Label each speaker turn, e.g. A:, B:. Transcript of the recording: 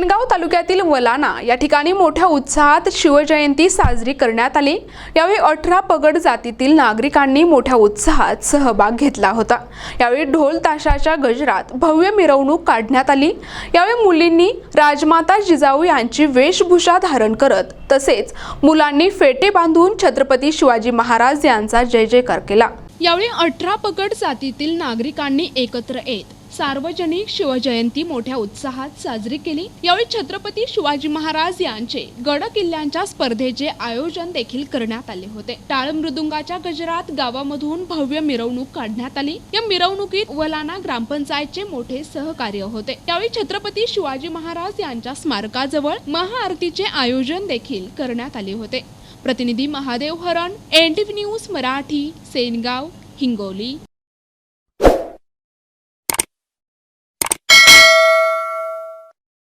A: तालुक्यातील वलाना या ठिकाणी मोठ्या उत्साहात शिवजयंती साजरी करण्यात आली. यावेळी अठरा पगड जातीतील नागरिकांनी मोठ्या उत्साहात सहभाग घेतला होता. यावेळी ढोल ताशाच्या गजरात भव्य मिरवणूक काढण्यात आली. यावेळी मुलींनी राजमाता जिजाऊ यांची वेशभूषा धारण करत तसेच मुलांनी फेटे बांधून छत्रपती शिवाजी महाराज यांचा जय जयकार केला. यावेळी अठरा पगड जातीतील नागरिकांनी एकत्र येत सार्वजनिक शिवजयंती मोठ्या उत्साहात साजरी केली. यावेळी छत्रपती शिवाजी महाराज यांचे गड किल्ल्यांच्या स्पर्धेचे आयोजन देखील करण्यात आले होते. टाळ मृदुंगाच्या गजरात गावामधून भव्य मिरवणूक काढण्यात आली. या मिरवणुकीत वलाना ग्रामपंचायतचे मोठे सहकार्य होते. त्यावेळी छत्रपती शिवाजी महाराज यांच्या स्मारकाजवळ महाआरतीचे आयोजन देखील करण्यात आले होते. प्रतिनिधी महादेव हरण एन न्यूज मराठी सेनगाव हिंगोली.